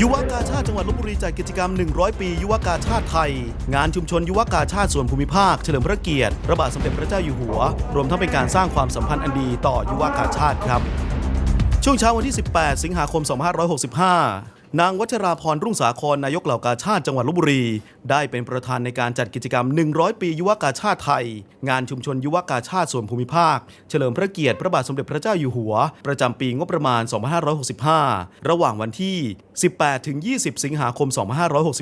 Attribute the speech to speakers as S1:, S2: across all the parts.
S1: ยุวกาชาติจังหวัดลบบุรีจัดกิจกรรม 100 ปี ยุวกาชาติไทย งานชุมชนยุวกาชาติส่วนภูมิภาค เฉลิมพระเกียรติพระบาทสมเด็จพระเจ้าอยู่หัว รวมทั้งเป็นการสร้างความสัมพันธ์อันดีต่อยุวกาชาติครับ ช่วงเช้าวันที่ 18 สิงหาคม 2565 นางวัชราพรรุ่งสาครนายกเหล่ากาชาติจังหวัดลบบุรี ได้เป็นประธานในการจัดกิจกรรม 100 ปียุวกาชาติไทย งานชุมชนยุวกาชาติส่วนภูมิภาค เฉลิมพระเกียรติพระบาทสมเด็จพระเจ้าอยู่หัว ประจำปีงบประมาณ 2565 ระหว่างวันที่ 18-20 สิงหาคม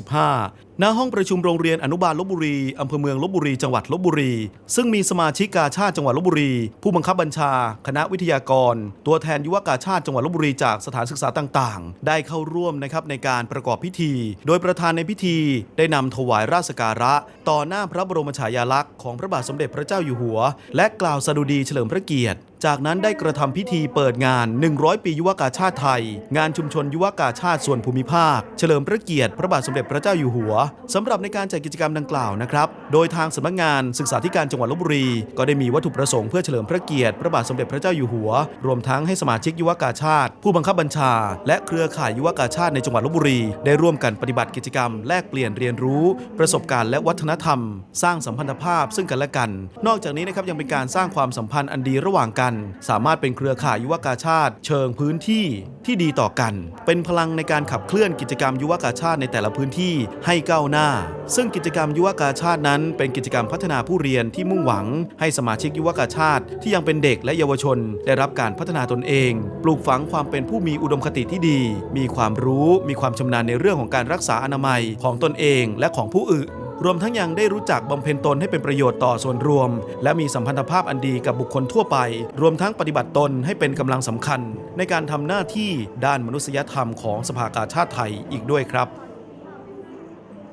S1: 2565ณห้องประชุมโรงเรียนอนุบาลลบบุรี อำเภอเมืองลบบุรี จังหวัดลบบุรี ซึ่งมีสมาชิกกาชาติจังหวัดลบบุรี ผู้บังคับบัญชา คณะวิทยากร ตัวแทนยุวกาชาติจังหวัดลบบุรีจากสถานศึกษาต่างๆ ได้เข้าร่วมนะครับในการประกอบพิธี โดยประธานในพิธีได้นำถวายราชการะ ต่อหน้าพระบรมฉายาลักษณ์ของพระบาทสมเด็จพระเจ้าอยู่หัว และกล่าวสดุดีเฉลิมพระเกียรติจากนั้นได้กระทำพิธีเปิดงาน 100 ปียุวกาชาติไทย งานชุมชนยุวกาชาติส่วนภูมิภาค เฉลิมพระเกียรติพระบาทสมเด็จพระเจ้าอยู่หัวสำหรับในการจัดกิจกรรมดังกล่าวนะครับ โดยทางสำนักงานศึกษาธิการจังหวัดลบบุรี ก็ได้มีวัตถุประสงค์เพื่อเฉลิมพระเกียรติพระบาทสมเด็จพระเจ้าอยู่หัว รวมทั้งให้สมาชิกยุวกาชาติ ผู้บังคับบัญชา และเครือข่ายยุวกาชาติในจังหวัดลบบุรี ได้ร่วมกันปฏิบัติกิจกรรม แลกเปลี่ยนเรียนรู้ ประสบการณ์และวัฒนธรรม สร้างสัมพันธภาพซึ่งกันและกัน นอกจากนี้นะครับยังเป็นการสร้างความสัมพันธ์อันดีระหว่างกันสามารถเป็นเครือข่ายยุวกาชาติ เชิงพื้นที่ที่ดีต่อกัน เป็นพลังในการขับเคลื่อนกิจกรรมยุวกาชาติในแต่ละพื้นที่ให้ก้าวหน้า ซึ่งกิจกรรมยุวกาชาตินั้น เป็นกิจกรรมพัฒนาผู้เรียนที่มุ่งหวัง ให้สมาชิกยุวกาชาติ ที่ยังเป็นเด็กและเยาวชน ได้รับการพัฒนาตนเอง ปลูกฝังความเป็นผู้มีอุดมคติที่ดี มีความรู้ มีความชำนาญในเรื่องของการรักษาอนามัยของตนเองและของผู้อื่น รวมทั้งยังได้รู้จักบำเพ็ญตนให้เป็นประโยชน์ต่อส่วนรวม และมีสัมพันธภาพอันดีกับบุคคลทั่วไป รวมทั้งปฏิบัติตนให้เป็นกำลังสำคัญ ในการทำหน้าที่ด้านมนุษยธรรมของสภากาชาติไทยอีกด้วยครับ